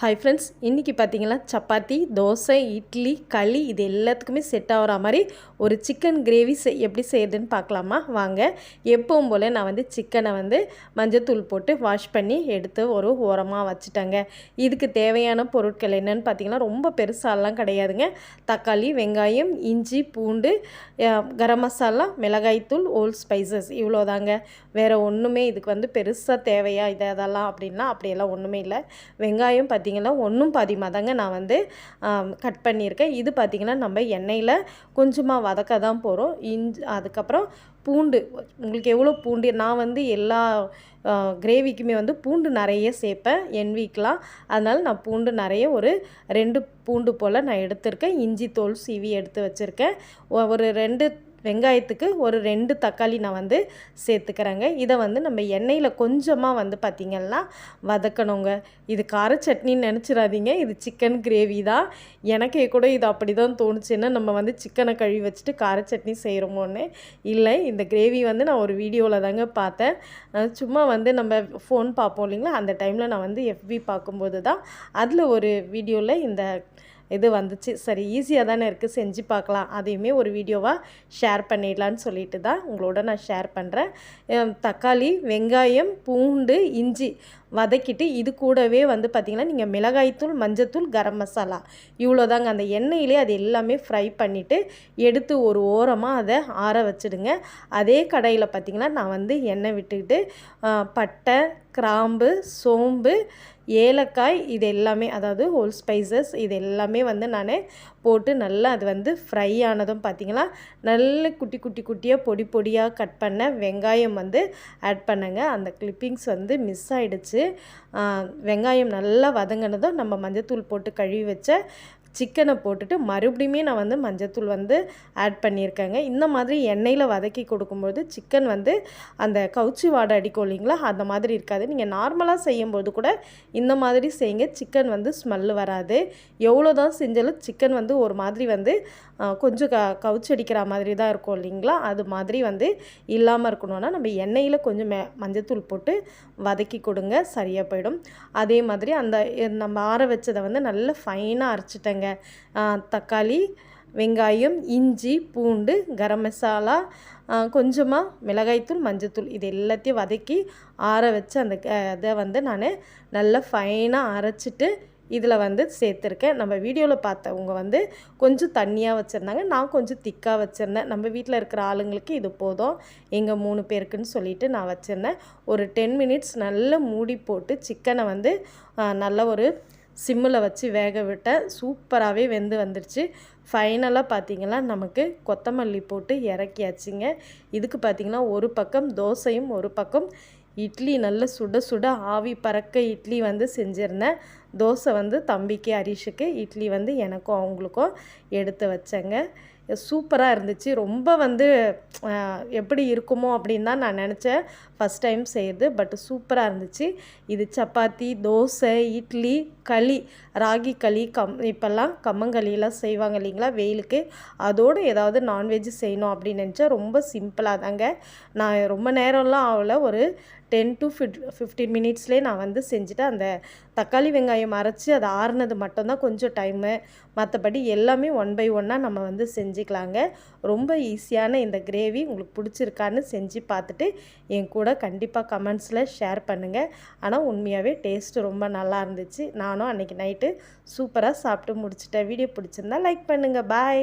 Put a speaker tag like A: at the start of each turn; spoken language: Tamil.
A: ஹாய் ஃப்ரெண்ட்ஸ் இன்றைக்கி பார்த்தீங்கன்னா சப்பாத்தி தோசை இட்லி களி இது எல்லாத்துக்குமே செட் ஆகிற மாதிரி ஒரு சிக்கன் கிரேவி செய் எப்படி செய்யுதுன்னு பார்க்கலாமா? வாங்க. எப்பவும் போல் நான் வந்து சிக்கனை வந்து மஞ்சத்தூள் போட்டு வாஷ் பண்ணி எடுத்து ஒரு ஓரமாக வச்சுட்டேங்க. இதுக்கு தேவையான பொருட்கள் என்னென்னு பார்த்தீங்கன்னா ரொம்ப பெருசாலாம் கிடையாதுங்க. தக்காளி வெங்காயம் இஞ்சி பூண்டு கரம் மசாலா மிளகாய்த்தூள் ஓல் ஸ்பைசஸ் இவ்வளோதாங்க. வேறு ஒன்றுமே இதுக்கு வந்து பெருசாக தேவையா? இது அதெல்லாம் அப்படின்னா அப்படியெல்லாம் ஒன்றுமே இல்லை. வெங்காயம் பார்த்தி பார்த்திங்கன்னா ஒன்றும் பாதிமாக தாங்க நான் வந்து கட் பண்ணியிருக்கேன். இது பார்த்திங்கன்னா நம்ம எண்ணெயில் கொஞ்சமாக வதக்க தான் போகிறோம் இஞ்சி அதுக்கப்புறம் பூண்டு உங்களுக்கு எவ்வளோ பூண்டு நான் வந்து எல்லா கிரேவிக்குமே வந்து பூண்டு நிறைய சேர்ப்பேன் என் வீக்கெலாம் அதனால் நான் பூண்டு நிறைய ஒரு ரெண்டு பூண்டு போல் நான் எடுத்திருக்கேன். இஞ்சி தோல் சீவி எடுத்து வச்சுருக்கேன். ஒரு ரெண்டு வெங்காயத்துக்கு ஒரு ரெண்டு தக்காளி நான் வந்து சேர்த்துக்கிறேங்க. இதை வந்து நம்ம எண்ணெயில் கொஞ்சமாக வந்து பார்த்திங்கன்னா வதக்கணுங்க. இது கார சட்னின்னு நினச்சிடாதீங்க இது சிக்கன் கிரேவி தான். எனக்கே கூட இது அப்படி தான் தோணுச்சுன்னா நம்ம வந்து சிக்கனை கழுவி வச்சுட்டு கார சட்னி செய்கிறோமோன்னு இல்லை இந்த கிரேவி வந்து நான் ஒரு வீடியோவில் தாங்க பார்த்தேன். சும்மா வந்து நம்ம ஃபோன் பார்ப்போம் இல்லைங்களா? அந்த டைமில் நான் வந்து எஃபி பார்க்கும்போது தான் அதில் ஒரு வீடியோவில் இந்த இது வந்துச்சு. சரி ஈஸியாக தானே இருக்குது செஞ்சு பார்க்கலாம். அதையுமே ஒரு வீடியோவாக ஷேர் பண்ணிடலான்னு சொல்லிட்டு தான் உங்களோட நான் ஷேர் பண்ணுறேன் தக்காளி வெங்காயம் பூண்டு இஞ்சி வதக்கிட்டு இது கூடவே வந்து பார்த்திங்கன்னா நீங்கள் மிளகாய்த்தூள் மஞ்சத்தூள் கரம் மசாலா இவ்வளோதாங்க. அந்த எண்ணெயிலே அது எல்லாமே ஃப்ரை பண்ணிவிட்டு எடுத்து ஒரு ஓரமாக அதை ஆற வச்சுடுங்க. அதே கடையில் பார்த்திங்கன்னா நான் வந்து எண்ணெய் விட்டுக்கிட்டு பட்டை கிராம்பு சோம்பு ஏலக்காய் இது எல்லாமே அதாவது ஹோல் ஸ்பைசஸ் இது எல்லாமே வந்து நான் போட்டு நல்லா அது வந்து ஃப்ரை ஆனதும் பார்த்திங்களா நல்ல குட்டி குட்டி குட்டியாக பொடி பொடியாக கட் பண்ண வெங்காயம் வந்து ஆட் பண்ணுங்க. அந்த கிளிப்பிங்ஸ் வந்து மிஸ் ஆகிடுச்சு வெங்காயம் நல்லா வதங்கினதும் நம்ம மஞ்சத்தூள் போட்டு கழுவி வச்ச சிக்கனை போட்டுட்டு மறுபடியுமே நான் வந்து மஞ்சத்தூள் வந்து ஆட் பண்ணியிருக்கேங்க. இந்த மாதிரி எண்ணெயில் வதக்கி கொடுக்கும்போது சிக்கன் வந்து அந்த கவுச்சி வாடை அடிக்கும் இல்லைங்களா? அந்த மாதிரி இருக்காது. நீங்கள் நார்மலாக செய்யும்போது கூட இந்த மாதிரி செய்யுங்க. சிக்கன் வந்து ஸ்மெல்லு வராது. எவ்வளோ தான் செஞ்சாலும் சிக்கன் வந்து ஒரு மாதிரி வந்து கொஞ்சம் க கவுச்சி அடிக்கிற மாதிரி தான் இருக்கும் இல்லைங்களா? அது மாதிரி வந்து இல்லாமல் இருக்கணும்னா நம்ம எண்ணெயில் கொஞ்சம் மே மஞ்சத்தூள் போட்டு வதக்கி கொடுங்க. சரியாக போயிடும். அதே மாதிரி அந்த நம்ம ஆற வச்சதை வந்து நல்லா ஃபைனாக அரைச்சிட்டேங்க. தக்காளி வெங்காயம் இஞ்சி பூண்டு கரம் மசாலா கொஞ்சமாக மிளகாய்த்தூள் மஞ்சத்தூள் இது எல்லாத்தையும் வதக்கி ஆற வச்சு அந்த இதை வந்து நான் நல்லா ஃபைனாக அரைச்சிட்டு இதில் வந்து சேர்த்துருக்கேன். நம்ம வீடியோவில் பார்த்தவங்க வந்து கொஞ்சம் தண்ணியாக வச்சுருந்தாங்க நான் கொஞ்சம் திக்காக வச்சுருந்தேன். நம்ம வீட்டில் இருக்கிற ஆளுங்களுக்கு இது போதும். எங்கள் மூணு பேருக்குன்னு சொல்லிட்டு நான் வச்சுருந்தேன். ஒரு டென் மினிட்ஸ் நல்லா மூடி போட்டு சிக்கனை வந்து நல்ல ஒரு சிம்மில் வச்சு வேக விட்டேன் சூப்பராகவே வெந்து வந்துடுச்சு ஃபைனலாக பார்த்திங்கன்னா நமக்கு கொத்தமல்லி போட்டு இறக்கியாச்சுங்க. இதுக்கு பார்த்திங்கன்னா ஒரு பக்கம் தோசையும் ஒரு பக்கம் இட்லி நல்ல சுட சுட ஆவி பறக்க இட்லி வந்து செஞ்சுருந்தேன். தோசை வந்து தம்பிக்கு ஹரிஷுக்கு இட்லி வந்து எனக்கும் அவங்களுக்கும் எடுத்து வச்சேங்க. சூப்பராக இருந்துச்சு. ரொம்ப வந்து எப்படி இருக்குமோ அப்படின்னு தான் நான் நினச்சேன். ஃபஸ்ட் டைம் செய்கிறது பட் சூப்பராக இருந்துச்சு. இது சப்பாத்தி தோசை இட்லி களி ராகி களி கம் இப்போல்லாம் கம்மங்களிலாம் செய்வாங்க இல்லைங்களா வெயிலுக்கு. அதோடு ஏதாவது நான்வெஜ் செய்யணும் அப்படின்னு நினச்சா ரொம்ப சிம்பிளாக தாங்க. நான் ரொம்ப நேரம்லாம் ஆகல. ஒரு டென் டு ஃபிஃப்டீன் மினிட்ஸ்லேயே நான் வந்து செஞ்சுட்டு அந்த தக்காளி வெங்காயம் வெங்காயம் அரைச்சி அது ஆறுனது மட்டும்தான் கொஞ்சம் டைமு மற்றபடி எல்லாமே ஒன் பை ஒன்னாக நம்ம வந்து செஞ்சுக்கலாங்க. ரொம்ப ஈஸியான இந்த கிரேவி உங்களுக்கு பிடிச்சிருக்கான்னு செஞ்சு பார்த்துட்டு என் கூட கண்டிப்பாக கமெண்ட்ஸில் ஷேர் பண்ணுங்கள் ஆனால் உண்மையாகவே டேஸ்ட்டு ரொம்ப நல்லா இருந்துச்சு. நானும் அன்றைக்கி நைட்டு சூப்பராக சாப்பிட்டு முடிச்சிட்டேன். வீடியோ பிடிச்சிருந்தா லைக் பண்ணுங்கள் பாய்